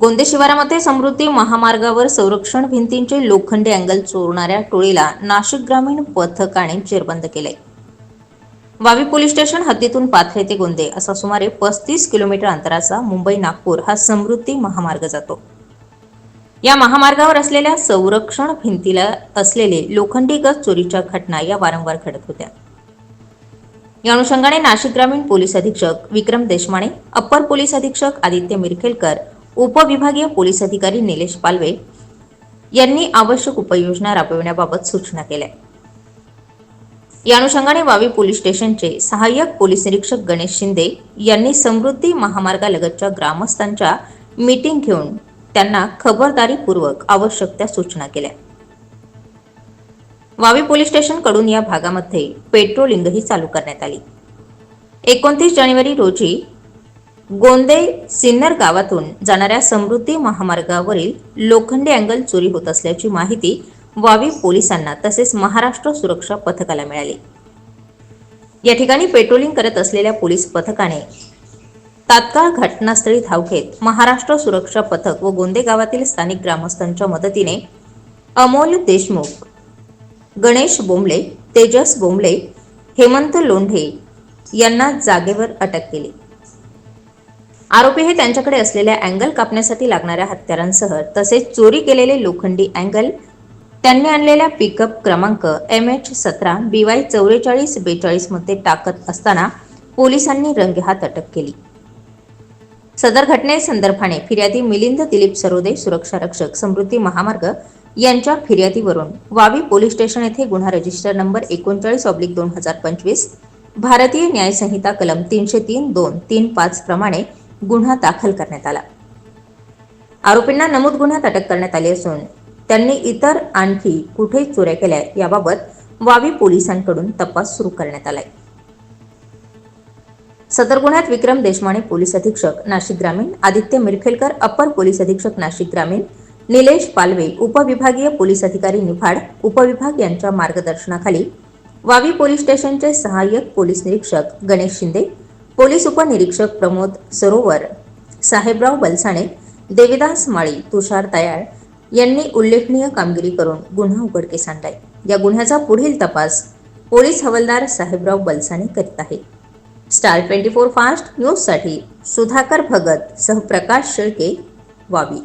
गोंदे शिवारामध्ये समृद्धी महामार्गावर संरक्षण भिंतींचे लोखंडी अँगल चोरणाऱ्या टोळीला नाशिक ग्रामीण पथकाने जेरबंद केले. वावी पोलीस स्टेशन हद्दीतून पाथरे ते गोंदे असा सुमारे पस्तीस किलोमीटर अंतराचा मुंबई नागपूर हा समृद्धी महामार्ग जातो. या महामार्गावर असलेल्या संरक्षण भिंतीला असलेले लोखंडी गज चोरीच्या घटना या वारंवार घडत होत्या. या अनुषंगाने नाशिक ग्रामीण पोलीस अधीक्षक विक्रम देशमाने अप्पर पोलीस अधीक्षक आदित्य मिरखेलकर उपविभागीय पोलीस अधिकारी निलेश पालवे यांनी आवश्यक उपाययोजना राबविण्याबाबत सूचना केल्या. या अनुषंगाने वावी पोलीस स्टेशनचे सहाय्यक पोलीस निरीक्षक गणेश शिंदे यांनी समृद्धी महामार्गालगतच्या ग्रामस्थांच्या मीटिंग घेऊन त्यांना खबरदारीपूर्वक आवश्यक त्या सूचना केल्या. वावी पोलीस स्टेशनकडून या भागामध्ये पेट्रोलिंगही चालू करण्यात आली. एकोणतीस जानेवारी रोजी गोंदे सिन्नर गावातून जाणाऱ्या समृद्धी महामार्गावरील लोखंडी अँगल चोरी होत असल्याची माहिती वावी पोलिसांना तसेच महाराष्ट्र सुरक्षा पथकाला मिळाली. या ठिकाणी पेट्रोलिंग करत असलेल्या पोलीस पथकाने तात्काळ घटनास्थळी धाव घेत महाराष्ट्र सुरक्षा पथक व गोंदे गावातील स्थानिक ग्रामस्थांच्या मदतीने अमोल देशमुख गणेश बोंबले तेजस बोंबले हेमंत लोंढे यांना जागेवर अटक केली. आरोपी हे त्यांच्याकडे असलेल्या अँगल कापण्यासाठी लागणाऱ्या हत्यारांसह तसेच चोरी केलेले लोखंडी अँगल त्यांनी आणलेल्या पिकअप क्रमांक एम एच सतरा बी वाय चौवेचाळीस बेचाळीसमध्ये टाकत असताना पोलिसांनी रंगेहात अटक केली. सदर घटनेसंदर्भाने फिर्यादी मिलिंद दिलीप सरोदे सुरक्षा रक्षक समृद्धी महामार्ग यांच्या फिर्यादीवरून वावी पोलीस स्टेशन येथे गुन्हा रजिस्टर नंबर एकोणचाळीस ऑब्लिक दोन हजार पंचवीस भारतीय न्यायसंहिता कलम तीनशे तीन दोन तीन पाच प्रमाणे गुन्हा दाखल करण्यात आला. आरोपींना नमूद गुन्ह्यात अटक करण्यात आली असून त्यांनी इतर आणखी कुठे चोऱ्या केल्या याबाबत वावी पोलिसांकडून तपास सुरू करण्यात आलाय. सदर गुन्ह्यात विक्रम देशमाने पोलीस अधीक्षक नाशिक ग्रामीण आदित्य मिरखेलकर अप्पर पोलीस अधीक्षक नाशिक ग्रामीण निलेश पालवे उपविभागीय पोलीस अधिकारी निफाड उपविभाग यांच्या मार्गदर्शनाखाली वावी पोलीस स्टेशनचे सहाय्यक पोलीस निरीक्षक गणेश शिंदे पोलीस उपनिरीक्षक प्रमोद सरोवर साहेबराव बलसाणे देविदास माळी तुषार तयाळ यांनी उल्लेखनीय कामगिरी करून गुन्हा उघडकीस आणलाय. या गुन्ह्याचा पुढील तपास पोलीस हवालदार साहेबराव बलसाणे करीत आहेत स्टार ट्वेंटी फोर फास्ट न्यूजसाठी सुधाकर भगत सह प्रकाश शेळके वावी.